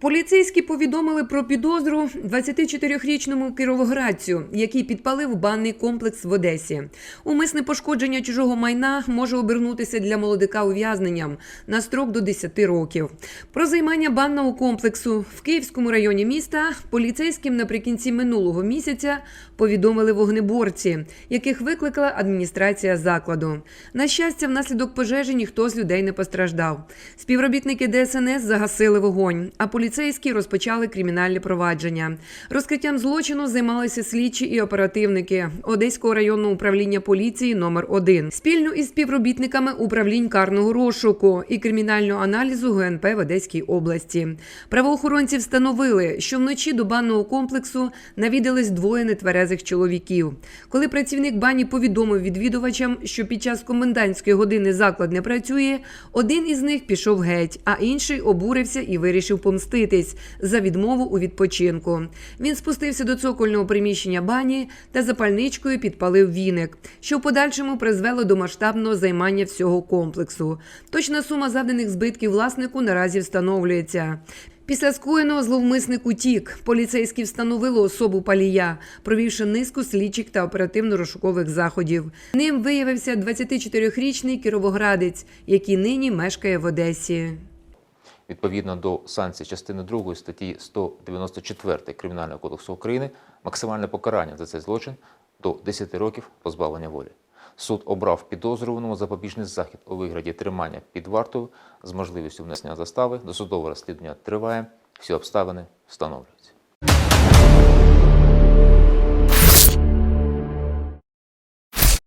Поліцейські повідомили про підозру 24-річному кіровоградцю, який підпалив банний комплекс в Одесі. Умисне пошкодження чужого майна може обернутися для молодика ув'язненням на строк до 10 років. Про займання банного комплексу в Київському районі міста поліцейським наприкінці минулого місяця повідомили вогнеборці, яких викликала адміністрація закладу. На щастя, внаслідок пожежі ніхто з людей не постраждав. Співробітники ДСНС загасили вогонь, а поліцейські розпочали кримінальне провадження. Розкриттям злочину займалися слідчі і оперативники Одеського районного управління поліції номер 1 спільно із співробітниками управлінь карного розшуку і кримінального аналізу ГНП в Одеській області. Правоохоронці встановили, що вночі до банного комплексу навідались двоє нетверезих чоловіків. Коли працівник бані повідомив відвідувачам, що під час комендантської години заклад не працює, один із них пішов геть, а інший обурився і вирішив помститись за відмову у відпочинку. Він спустився до цокольного приміщення бані та запальничкою підпалив віник, що в подальшому призвело до масштабного займання всього комплексу. Точна сума завданих збитків власнику наразі встановлюється. Після скоєного зловмисник утік. Поліцейські встановили особу палія, провівши низку слідчих та оперативно-розшукових заходів. Ним виявився 24-річний кіровоградець, який нині мешкає в Одесі. Відповідно до санкцій частини 2 статті 194 Кримінального кодексу України максимальне покарання за цей злочин до 10 років позбавлення волі. Суд обрав підозрюваному запобіжний захід у вигляді тримання під вартою з можливістю внесення застави. Досудове розслідування триває. Всі обставини встановлюють.